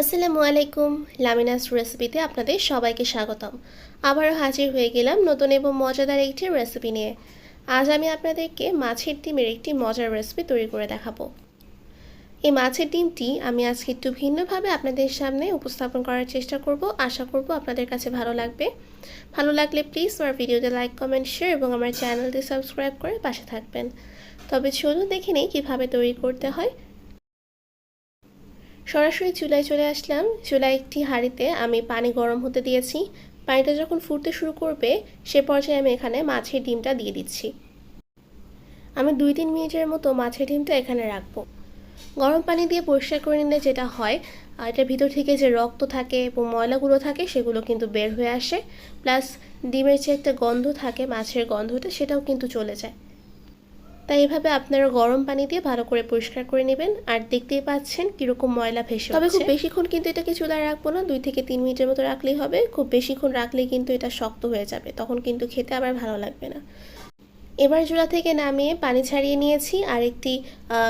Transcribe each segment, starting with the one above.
আসসালামু আলাইকুম, লামিনাস রেসিপিতে আপনাদের সবাইকে স্বাগতম। আবারও হাজির হয়ে গেলাম নতুন এবং মজাদার একটি রেসিপি নিয়ে। আজ আমি আপনাদেরকে মাছের ডিমের একটি মজার রেসিপি তৈরি করে দেখাবো। এই মাছের ডিমটি আমি আজকে একটু ভিন্নভাবে আপনাদের সামনে উপস্থাপন করার চেষ্টা করব। আশা করব আপনাদের কাছে ভালো লাগবে। ভালো লাগলে প্লিজ আমার ভিডিওতে লাইক, কমেন্ট, শেয়ার এবং আমার চ্যানেলটি সাবস্ক্রাইব করে পাশে থাকবেন। তবে চলুন দেখে নিই কীভাবে তৈরি করতে হয়। সরাসরি চুলায় চলে আসলাম। চুলায় একটি হাঁড়িতে আমি পানি গরম হতে দিয়েছি। পানিটা যখন ফুটতে শুরু করবে, সে পর্যায়ে আমি এখানে মাছের ডিমটা দিয়ে দিচ্ছি। আমি দুই তিন মিনিটের মতো মাছের ডিমটা এখানে রাখব। গরম পানি দিয়ে পরিষ্কার করে নিলে যেটা হয় এটার ভিতর থেকে যে রক্ত থাকে এবং ময়লাগুলো থাকে, সেগুলো কিন্তু বের হয়ে আসে। প্লাস ডিমের যে একটা গন্ধ থাকে, মাছের গন্ধটা, সেটাও কিন্তু চলে যায়। তাই এভাবে আপনারা গরম পানি দিয়ে ভালো করে পরিষ্কার করে নেবেন। আর দেখতেই পাচ্ছেন কীরকম ময়লা ভেসে তবে খুব বেশিক্ষণ কিন্তু এটাকে চুলায় রাখব না দুই থেকে তিন মিনিটের মতো রাখলেই হবে। খুব বেশিক্ষণ রাখলেই কিন্তু এটা শক্ত হয়ে যাবে তখন কিন্তু খেতে আবার ভালো লাগবে না। এবার চুলা থেকে নামিয়ে পানি ছাড়িয়ে নিয়েছি আর একটি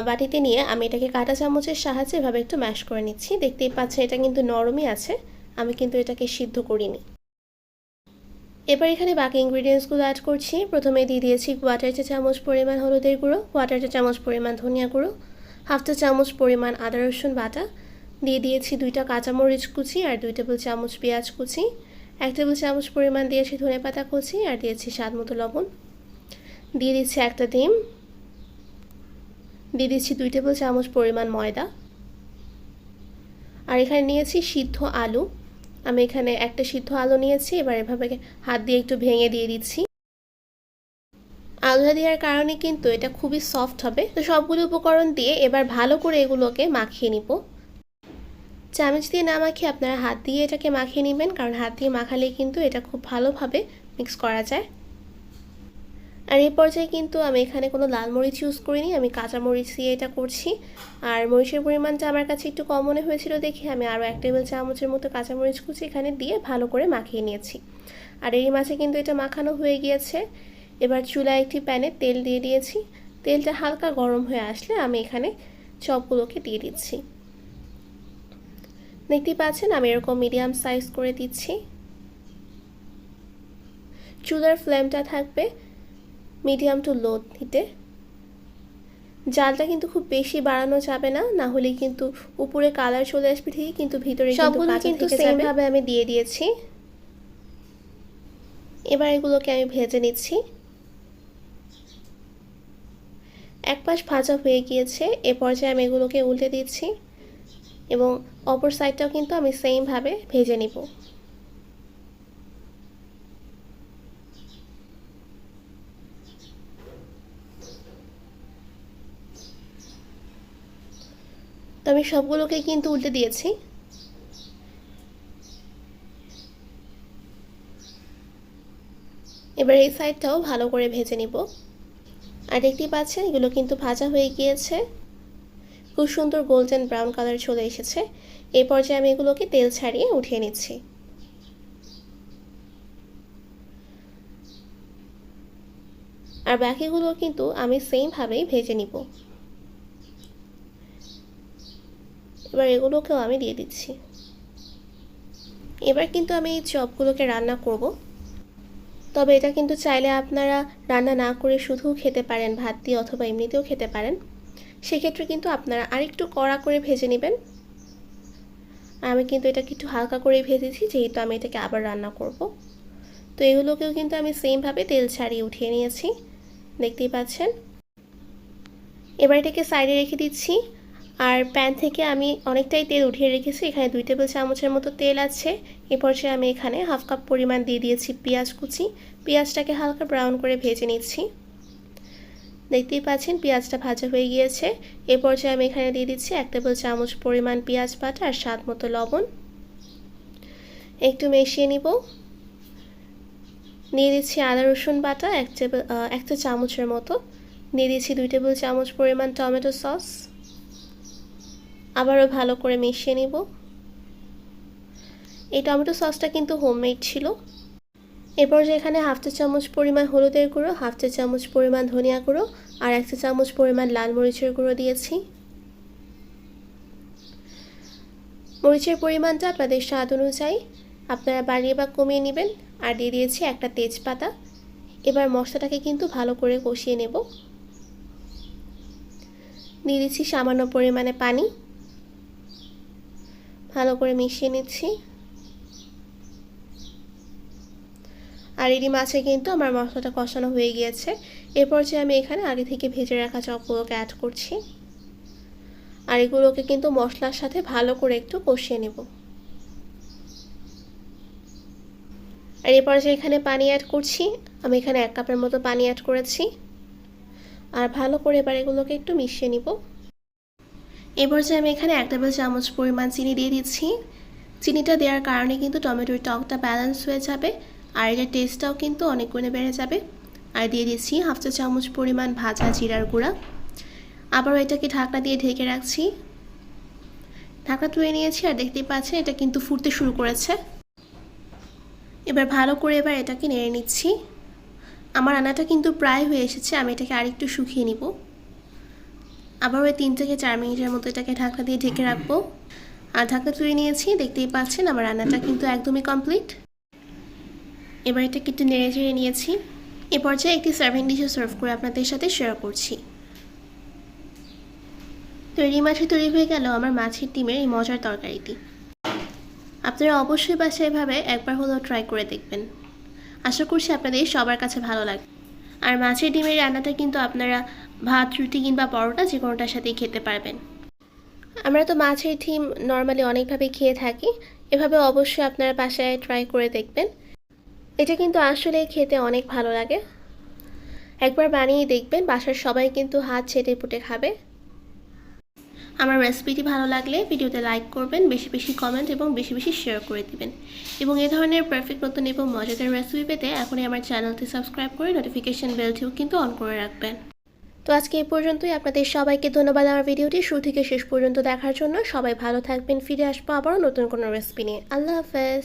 বাটিতে নিয়ে আমি এটাকে কাঁটা চামচের সাহায্যে এভাবে একটু ম্যাশ করে নিচ্ছি। দেখতেই পাচ্ছেন এটা কিন্তু নরমই আছে আমি কিন্তু এটাকে সিদ্ধ করিনি। এবার এখানে বাকি ইনগ্রিডিয়েন্টসগুলো অ্যাড করছি। প্রথমে দিয়ে দিয়েছি কোয়াটার চা চামচ পরিমাণ হলুদের গুঁড়ো কোয়াটার চা চামচ পরিমাণ ধনিয়া গুঁড়ো হাফ চা চামচ পরিমাণ আদা, রসুন বাটা, দিয়ে দিয়েছি দুইটা কাঁচামরিচ কুচি আর দুই টেবিল চামচ পেঁয়াজ কুচি, এক টেবিল চামচ পরিমাণ দিয়েছি ধনে পাতা কুচি আর দিয়েছি স্বাদ মতো লবণ। দিয়ে দিচ্ছি একটা ডিম। দিয়ে দিচ্ছি দুই টেবিল চামচ পরিমাণ ময়দা। আর এখানে নিয়েছি সিদ্ধ আলু। আমি এখানে একটা সিদ্ধ আলু নিয়েছি, এবার এভাবে হাত দিয়ে একটু ভেঙে দিয়ে দিচ্ছি। আলুটা দেওয়ার কারণে কিন্তু এটা খুবই সফট হবে। তো সবগুলো উপকরণ দিয়ে এবার ভালো করে এগুলোকে মাখিয়ে নিব। চামচ দিয়ে না মাখিয়ে আপনারা হাত দিয়ে এটাকে মাখিয়ে নেবেন, কারণ হাত দিয়ে মাখালে কিন্তু এটা খুব ভালোভাবে মিক্স করা যায়। আর এই পর্যায়ে কিন্তু আমি এখানে কোনো লাল মরিচ ইউজ করিনি, আমি কাঁচা মরিচ দিয়ে এটা করছি। আর মরিচের পরিমাণটা আমার কাছে একটু কম মনে হয়েছিল দেখে আমি আরও এক টেবিল চামচের মতো কাঁচা মরিচ কুচি এখানে দিয়ে ভালো করে মাখিয়ে নিয়েছি। আর এই মাছে কিন্তু এটা মাখানো হয়ে গিয়েছে। এবার চুলায় একটি প্যানে তেল দিয়ে দিয়েছি। তেলটা হালকা গরম হয়ে আসলে আমি এখানে চপগুলোকে দিয়ে দিচ্ছি। দেখতেই পাচ্ছেন আমি এরকম মিডিয়াম সাইজ করে দিচ্ছি। চুলার ফ্লেমটা থাকবে। মিডিয়াম টু লো হিটে। জালটা কিন্তু খুব বেশি বাড়ানো যাবে না না হলে কিন্তু উপরে কালার চলে আসবে ঠিকই কিন্তু ভিতরে সবগুলো কিন্তু সেম ভাবে আমি দিয়ে দিয়েছি। এবার এগুলোকে আমি ভেজে নিচ্ছি। এক পাশ ভাজা হয়ে গিয়েছে এ পর্যায়ে আমি এগুলোকে উল্টে দিচ্ছি এবং অপর সাইডটাও কিন্তু আমি সেমভাবে ভেজে নিব। তো আমি সবগুলোকে কিন্তু উল্টে দিয়েছি। এবার এই সাইডটাও ভালো করে ভেজে নিব। আর দেখতেই পাচ্ছেন, এগুলো কিন্তু ভাজা হয়ে গিয়েছে। খুব সুন্দর গোল্ডেন ব্রাউন কালার চলে এসেছে। এই পর্যায়ে আমি এগুলোকে তেল ছাড়িয়ে উঠিয়ে নিচ্ছি। আর বাকিগুলো কিন্তু আমি সেমভাবেই ভেজে নিব। এবার এগুলোকেও আমি দিয়ে দিচ্ছি। এবার কিন্তু আমি এই চপগুলোকে রান্না করব। তবে এটা কিন্তু চাইলে আপনারা রান্না না করে শুধু খেতে পারেন, ভাত দিয়ে অথবা এমনিতেও খেতে পারেন। সেক্ষেত্রে কিন্তু আপনারা আরেকটু কড়া করে ভেজে নেবেন। আমি কিন্তু এটাকে একটু হালকা করে ভেজেছি, যেহেতু আমি এটাকে আবার রান্না করব। তো এগুলোকেও কিন্তু আমি সেমভাবে তেল ছাড়িয়ে উঠিয়ে নিয়েছি। দেখতেই পাচ্ছেন? এবার এটাকে সাইডে রেখে দিচ্ছি। আর প্যান থেকে আমি অনেকটাই তেল উঠিয়ে রেখেছি। এখানে দুই টেবিল চামচের মতো তেল আছে। এ পর্যায়ে আমি এখানে হাফ কাপ পরিমাণ দিয়ে দিয়েছি পেঁয়াজ কুচি। পেঁয়াজটাকে হালকা ব্রাউন করে ভেজে নিচ্ছি। দেখতেই পাচ্ছেন পেঁয়াজটা ভাজা হয়ে গিয়েছে। এ পর্যায়ে আমি এখানে দিয়ে দিচ্ছি এক টেবিল চামচ পরিমাণ পেঁয়াজ বাটা আর স্বাদ মতো লবণ। একটু মিশিয়ে নিব। নিয়ে দিচ্ছি আদা, রসুন বাটা এক টেবিল একটা চামচের মতো। দিয়ে দিচ্ছি দুই টেবিল চামচ পরিমাণ টমেটো সস। আবারও ভালো করে মিশিয়ে নিব। এই টমেটো সসটা কিন্তু হোমমেড ছিল। এরপর যে এখানে হাফ চা চামচ পরিমাণ হলুদের গুঁড়ো, হাফ চা চামচ পরিমাণ ধনিয়া গুঁড়ো আর এক চা চামচ পরিমাণ লাল মরিচের গুঁড়ো দিয়েছি। মরিচের পরিমাণটা আপনাদের স্বাদ অনুযায়ী আপনারা বাড়িয়ে বা কমিয়ে নেবেন আর দিয়ে দিয়েছি একটা তেজপাতা। এবার মশলাটাকে কিন্তু ভালো করে কষিয়ে নেব। দিয়ে দিচ্ছি সামান্য পরিমাণে পানি। ভালো করে মিশিয়ে নিচ্ছি। আর এরই মাছে কিন্তু আমার মশলাটা কষানো হয়ে গিয়েছে। এরপর যে আমি এখানে আগে থেকে ভেজে রাখা চপগুলোকে অ্যাড করছি। আর এগুলোকে কিন্তু মশলার সাথে ভালো করে একটু কষিয়ে নেব। আর এরপর যে এখানে পানি অ্যাড করছি, আমি এখানে এক কাপের মতো পানি অ্যাড করেছি। আর ভালো করে এবার এগুলোকে একটু মিশিয়ে নিব। এবার যে আমি এখানে এক টেবিল চামচ পরিমাণ চিনি দিয়ে দিচ্ছি। চিনিটা দেওয়ার কারণে কিন্তু টমেটোর টকটা ব্যালেন্স হয়ে যাবে আর এটার টেস্টটাও কিন্তু অনেক গুণে বেড়ে যাবে। আর দিয়ে দিচ্ছি হাফ চা চামচ পরিমাণ ভাজা জিরার গুঁড়া। আবারও এটাকে ঢাকনা দিয়ে ঢেকে রাখছি। ঢাকনা তুলে নিয়েছি আর দেখতেই পাচ্ছেন এটা কিন্তু ফুটতে শুরু করেছে। এবার ভালো করে এবার এটাকে নেড়ে নিচ্ছি। আমার রান্নাটা কিন্তু প্রায় হয়ে এসেছে, আমি এটাকে আরেকটু শুকিয়ে নিব। আবার ওই তিন থেকে চার মিনিটের মতো এটাকে ঢাকনা দিয়ে ঢেকে রাখব। আর ঢাকনা তুলে নিয়েছি, দেখতেই পাচ্ছেন আমার রান্নাটা কিন্তু একদমই কমপ্লিট এবার এটাকে একটু নেড়ে চেড়ে নিয়েছি। এ পর্যায়ে একটি সার্ভিং ডিশে সার্ভ করে আপনাদের সাথে শেয়ার করছি। তৈরি মাছে তৈরি হয়ে গেল আমার মাছের ডিমের এই মজার তরকারিটি। আপনারা অবশ্যই বাসায় এভাবে একবার হলেও ট্রাই করে দেখবেন। আশা করছি আপনাদের সবার কাছে ভালো লাগবে। আর মাছের ডিমের রান্নাটা কিন্তু আপনারা ভাত, রুটি কিংবা পরোটা যে কোনোটার সাথেই খেতে পারবেন। আমরা তো মাছের ডিম নর্মালি অনেকভাবে খেয়ে থাকি। এভাবে অবশ্যই আপনারা বাসায় ট্রাই করে দেখবেন। এটা কিন্তু আসলে খেতে অনেক ভালো লাগে। একবার বানিয়ে দেখবেন, বাসার সবাই কিন্তু হাত ছেটে পুটে খাবে। আমার রেসিপিটি ভালো লাগলে ভিডিওতে লাইক করবেন, বেশি বেশি কমেন্ট এবং বেশি বেশি শেয়ার করে দিবেন। এবং এ ধরনের পারফেক্ট নতুন এবং মজাদার রেসিপি পেতে এখনই আমার চ্যানেলটি সাবস্ক্রাইব করে নোটিফিকেশান বেলটিও কিন্তু অন করে রাখবেন। তো আজকে এই পর্যন্তই। আপনাদের সবাইকে ধন্যবাদ আমার ভিডিওটি শুরু থেকে শেষ পর্যন্ত দেখার জন্য। সবাই ভালো থাকবেন, ফিরে আসব আবারও নতুন কোনো রেসিপি নিয়ে। আল্লাহ হাফেজ।